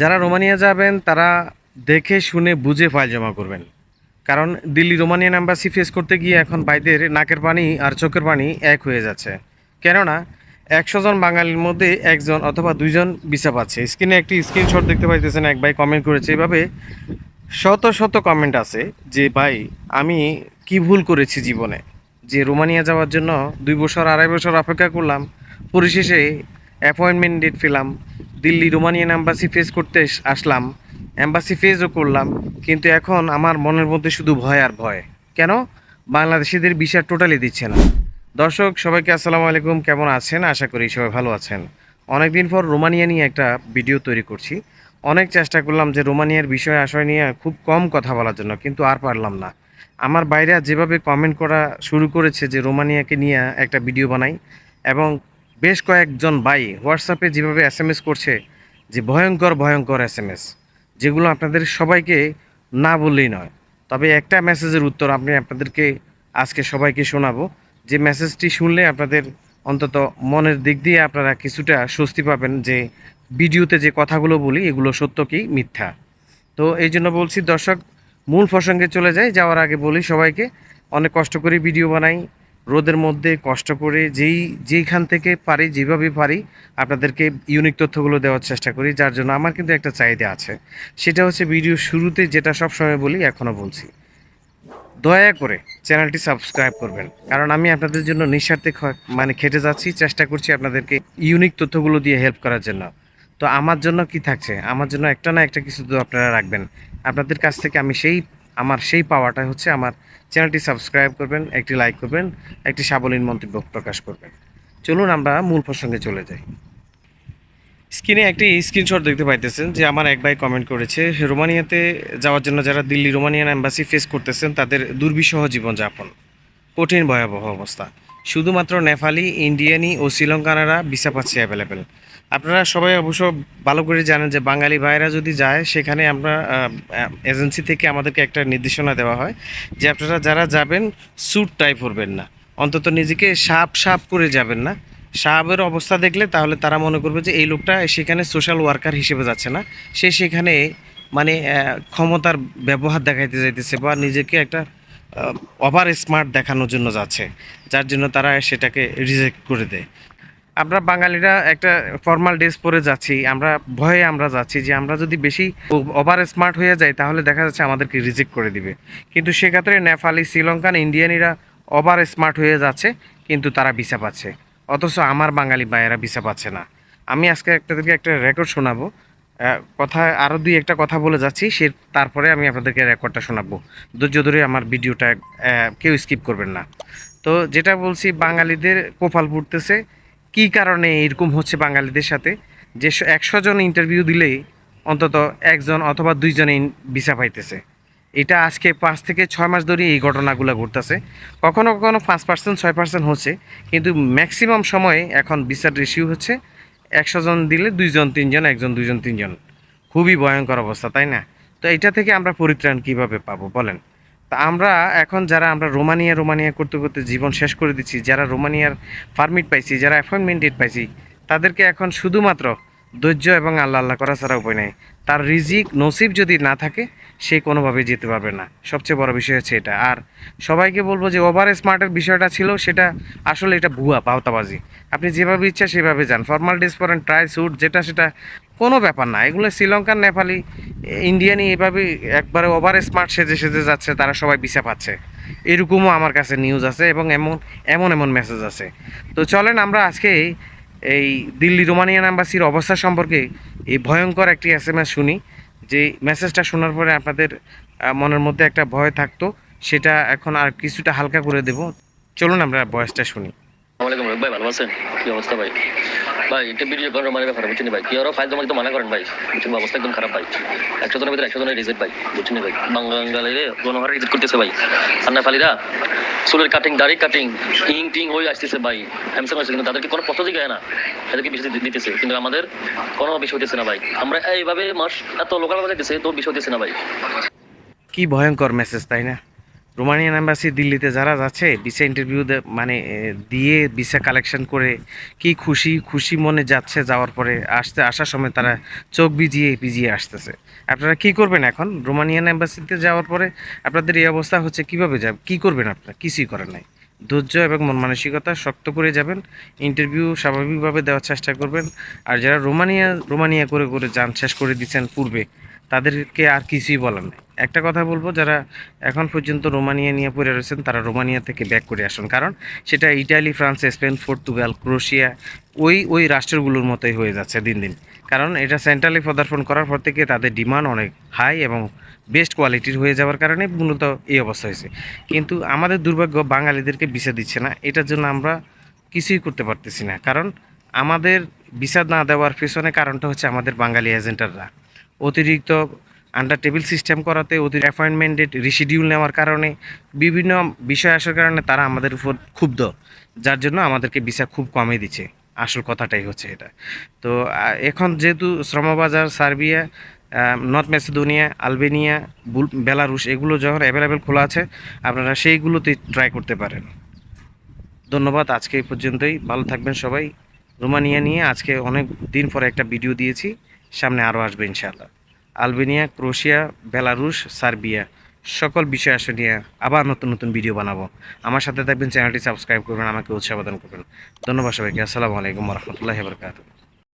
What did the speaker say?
যারা রোমানিয়া যাবেন, তারা দেখে শুনে বুঝে ফাইল জমা করবেন। কারণ দিল্লি রোমানিয়ান অ্যাম্বাসি ফেস করতে গিয়ে এখন বাইদের নাকের পানি আর চোখের পানি এক হয়ে যাচ্ছে। কেননা, একশো জন বাঙালির মধ্যে একজন অথবা দুইজন ভিসা পাচ্ছে। স্ক্রিনে একটি স্ক্রিনশট দেখতে পাইতেছেন, এক ভাই কমেন্ট করেছে এভাবে শত শত কমেন্ট আছে যে, ভাই, আমি কি ভুল করেছি জীবনে? যে রোমানিয়া যাওয়ার জন্য দুই বছর, আড়াই বছর অপেক্ষা করলাম, পরিশেষে অ্যাপয়েন্টমেন্ট ডেট পেলাম দিল্লি রোমানিয়ান অ্যাম্বাসি ফেস করতে আসলাম। অ্যাম্বাসি ফেসও করলাম, কিন্তু এখন আমার মনের মধ্যে শুধু ভয় আর ভয়। কেন? বাংলাদেশিদের ভিসা টোটালি দিচ্ছে না। দর্শক, সবাইকে আসসালামু আলাইকুম। কেমন আছেন? আশা করি সবাই ভালো আছেন। অনেক দিন পর রোমানিয়া নিয়ে একটা ভিডিও তৈরি করছি। অনেক চেষ্টা করলাম যে রোমানিয়ার বিষয় আশয় নিয়ে খুব কম কথা বলার জন্য, কিন্তু আর পারলাম না। আমার বাইরে যেভাবে কমেন্ট করা শুরু করেছে যে রোমানিয়াকে নিয়ে একটা ভিডিও বানাই, এবং বেশ কয়েকজন ভাই হোয়াটসঅ্যাপে যেভাবে এস এম এস করছে, যে ভয়ঙ্কর ভয়ঙ্কর এস এম এস যেগুলো আপনাদের সবাইকে না বললেই নয়। তবে একটা মেসেজের উত্তর আপনি আপনাদেরকে আজকে সবাইকে শোনাবো। যে মেসেজটি শুনলে আপনাদের অন্তত মনের দিক দিয়ে আপনারা কিছুটা স্বস্তি পাবেন যে ভিডিওতে যে কথাগুলো বলি, এগুলো সত্য কি মিথ্যা। তো এই জন্য বলছি, দর্শক, মূল প্রসঙ্গে চলে যাই। যাওয়ার আগে বলি সবাইকে, অনেক কষ্ট করে ভিডিও বানাই। রোদের মধ্যে কষ্ট করে যেই, যেইখান থেকে পারি, যেভাবে পারি, আপনাদেরকে ইউনিক তথ্যগুলো দেওয়ার চেষ্টা করি, যার জন্য আমার কিন্তু একটা চাহিদা আছে। সেটা হচ্ছে ভিডিও শুরুতে যেটা সবসময় বলি এখনও বলছি। দয়া করে চ্যানেলটি সাবস্ক্রাইব করবেন। কারণ আমি আপনাদের জন্য নিঃস্বার্থে মানে খেটে যাচ্ছি, চেষ্টা করছি আপনাদেরকে ইউনিক তথ্যগুলো দিয়ে হেল্প করার জন্য। তো আমার জন্য কি থাকছে? আমার জন্য একটা না একটা কিছু তো আপনারা রাখবেন। আপনাদের কাছ থেকে আমি সেই আমার সেই পাওয়াটা হচ্ছে আমার চ্যানেলটি সাবস্ক্রাইব করবেন, একটি লাইক করবেন, একটি সাবলীন মন্তব্য প্রকাশ করবেন। চলুন আমরা মূল প্রসঙ্গে চলে যাই। স্ক্রিনে একটি স্ক্রিনশট দেখতে পাইতেছেন যে আমার এক ভাই কমেন্ট করেছে, রোমানিয়াতে যাওয়ার জন্য যারা দিল্লি রোমানিয়ান অ্যাম্বাসি ফেস করতেছেন, তাদের দুর্বিষহ জীবনযাপন। কঠিন, ভয়াবহ অবস্থা। শুধুমাত্র নেপালি, ইন্ডিয়ানি ও শ্রীলঙ্কানারা ভিসা পাচ্ছে অ্যাভেলেবেল আপনারা সবাই অবশ্য ভালো করে জানেন যে বাঙালি ভাইরা যদি যায়, সেখানে আমরা এজেন্সি থেকে আমাদেরকে একটা নির্দেশনা দেওয়া হয় যে আপনারা যারা যাবেন স্যুট টাই পরবেন না। অন্তত নিজেকে সাপ সাপ করে যাবেন না। সাহাবের অবস্থা দেখলে তাহলে তারা মনে করবে যে এই লোকটা সেখানে সোশ্যাল ওয়ার্কার হিসেবে যাচ্ছে না। সে সেখানে মানে ক্ষমতার ব্যবহার দেখাইতে যাইতেছে বা নিজেকে একটা ওভার স্মার্ট দেখানোর জন্য যাচ্ছে। যার জন্য তারা সেটাকে রিজেক্ট করে দেয়। আমরা বাঙালিরা একটা ফর্মাল ড্রেস পরে যাচ্ছি, আমরা ভয়ে আমরা যাচ্ছি যে আমরা যদি বেশি ওভার স্মার্ট হয়ে যাই তাহলে দেখা যাচ্ছে আমাদেরকে রিজেক্ট করে দিবে। কিন্তু সেক্ষেত্রে নেপালি, শ্রীলঙ্কান, ইন্ডিয়ানিরা ওভার স্মার্ট হয়ে যাচ্ছে, কিন্তু তারা ভিসা পাচ্ছে। অথচ আমার বাঙালি ভাইয়েরা ভিসা পাচ্ছে না। আমি আজকে আপনাদেরকে একটা রেকর্ড শোনাবো। কথা আরও দুই একটা কথা বলে যাচ্ছি, সে তারপরে আমি আপনাদেরকে রেকর্ডটা শোনাবো। ধৈর্য ধরে আমার ভিডিওটা কেউ স্কিপ করবেন না। তো যেটা বলছি, বাঙালিদের কোপাল ফুটতেছে কী কারণে এরকম হচ্ছে বাঙালিদের সাথে? যে একশো জন ইন্টারভিউ দিলেই অন্তত একজন অথবা দুইজনে ভিসা পাইতেছে। এটা আজকে পাঁচ থেকে ছয় মাস ধরে এই ঘটনাগুলো ঘটতেছে। কখনো কখনো পাঁচ পার্সেন্ট ছয় পার্সেন্ট হচ্ছে, কিন্তু ম্যাক্সিমাম সময়ে এখন ভিসার রেশিও হচ্ছে। একশো জন দিলে দুইজন, তিনজন, একজন, দুইজন, তিনজন। খুবই ভয়ঙ্কর অবস্থা, তাই না? তো এটা থেকে আমরা পরিত্রাণ কীভাবে পাবো, বলেন? তা আমরা এখন যারা আমরা রোমানিয়া রোমানিয়া করতে করতে জীবন শেষ করে দিচ্ছি, যারা রোমানিয়ার পারমিট পাইছি, যারা অ্যাপয়েন্টমেন্ট ডেট পাইছি, তাদেরকে এখন শুধুমাত্র ধৈর্য এবং আল্লাহ আল্লাহ করা ছাড়া উপায় নেই। তার রিজিক, নসিব যদি না থাকে, সে কোনোভাবে যেতে পারবে না। সবচেয়ে বড় বিষয় হচ্ছে এটা। আর সবাইকে বলব যে ওভার স্মার্টের বিষয়টা ছিল, সেটা আসলে এটা ভুয়া, পাওতাবাজি। আপনি যেভাবে ইচ্ছা সেভাবে যান। ফর্মাল ড্রেস পরেন ট্রাই স্যুট যেটা, সেটা কোনো ব্যাপার না। এগুলো শ্রীলঙ্কার নেপালি ইন্ডিয়ানি এভাবে একবারে ওভার স্মার্ট সেজে সেজে যাচ্ছে, তারা সবাই ভিসা পাচ্ছে। এরকমও আমার কাছে নিউজ আছে এবং এমন এমন এমন মেসেজ আছে। তো চলেন আমরা আজকে এই দিল্লি রোমানিয়ান অ্যাম্বাসির অবস্থা সম্পর্কে এই ভয়ঙ্কর একটি এস শুনি, যে মেসেজটা শোনার পরে আপনাদের মনের মধ্যে একটা ভয় থাকতো, সেটা এখন আর কিছুটা হালকা করে দেব। চলুন আমরা ভয়েসটা শুনি। ভাই, ভালো আছেন? কি অবস্থা ভাই? ভাই রোমানের ব্যাপারে, বুঝছেন ভাই? ফাইল মানা করেন ভাই? বুঝছেন, অবস্থা একদম খারাপ ভাই। একশো জনের ভিতরে একশো জনের রিজেক্ট ভাই, বুঝছেন ভাই? রিজেক্ট করতেছে ভাই। ফালিরা, চুলের কাটিং দাড়ি কাটিং ইং টিং হয়ে আসতেছে ভাই। আসছে কিন্তু তাদেরকে কোনো পথ দিকে না। এদেরকে বিষয় দিতেছে, কিন্তু আমাদের কোনো বিষয় হইতেছে না ভাই। আমরা এইভাবে মাস এত লোকাল বাজাইতেছে তো বিষয় হইতেছে না ভাই। কি ভয়ঙ্কর মেসেজ তাই না? রোমানিয়ান এম্বাসি দিল্লিতে যারা যাচ্ছে, ভিসা ইন্টারভিউ মানে দিয়ে ভিসা কালেকশন করে কি খুশি খুশি মনে যাচ্ছে যাওয়ার পরে আসতে, আসার সময় তারা চোখ ভিজিয়ে ভিজিয়ে আসতেছে। আপনারা কি করবেন এখন? রোমানিয়ান এম্বাসিতে যাওয়ার পরে আপনাদের এই অবস্থা হচ্ছে কীভাবে যাব? কি করবেন আপনারা? কিছুই করেন নাই। ধৈর্য এবং মন মানসিকতা শক্ত করে যাবেন ইন্টারভিউ স্বাভাবিকভাবে দেওয়ার চেষ্টা করবেন। আর যারা রোমানিয়া রোমানিয়া করে করে যান, শেষ করে দিচ্ছেন পূর্বে তাদেরকে আর কিছুই বলার নেই। একটা কথা বলব, যারা এখন পর্যন্ত রোমানিয়া নিয়ে পড়ে রয়েছেন, তারা রোমানিয়া থেকে ব্যাক করে আসুন। কারণ সেটা Italy, France, Spain, Portugal, Croatia, ওই ওই রাষ্ট্রগুলোর মতোই হয়ে যাচ্ছে দিন দিন। কারণ এটা সেন্ট্রালি পদার্পণ করার পর থেকে তাদের ডিমান্ড অনেক হাই এবং বেস্ট কোয়ালিটির হয়ে যাওয়ার কারণে মূলত এই অবস্থা হয়েছে। কিন্তু আমাদের দুর্ভাগ্য, বাঙালিদেরকে ভিসা দিচ্ছে না। এটার জন্য আমরা কিছুই করতে পারতেছি না। কারণ আমাদের ভিসা না দেওয়ার পেছনে কারণটা হচ্ছে আমাদের বাঙালি এজেন্টাররা অতিরিক্ত আন্ডার টেবিল সিস্টেম করাতে, অতিরিক্ত অ্যাপয়েন্টমেন্ট ডেট রিশিডিউল নেওয়ার কারণে বিভিন্ন বিষয় আসার কারণে তারা আমাদের উপর ক্ষুব্ধ, যার জন্য আমাদেরকে ভিসা খুব কমে দিচ্ছে। আসল কথাটাই হচ্ছে এটা। তো এখন যেহেতু শ্রমবাজার, সার্বিয়া নর্থ ম্যাসিডোনিয়া, আলবেনিয়া, বুল- বেলারুশ, এগুলো যখন অ্যাভেলেবেল খোলা আছে, আপনারা সেইগুলোতে ট্রাই করতে পারেন। ধন্যবাদ, আজকে এই পর্যন্তই। ভালো থাকবেন সবাই। রোমানিয়া নিয়ে আজকে অনেক দিন পরে একটা ভিডিও দিয়েছি। সামনে আরও আসবে ইনশাআল্লাহ। আলবেনিয়া, ক্রোশিয়া, বেলারুশ, সার্বিয়া, সকল বিষয় আসে নিয়ে আবার নতুন নতুন ভিডিও বানাবো। আমার সাথে থাকবেন, চ্যানেলটি সাবস্ক্রাইব করবেন, আমাকে উৎসাহ প্রদান করবেন। ধন্যবাদ সবাইকে, আসসালামু আলাইকুম রহমতুল্লাহ বরকাত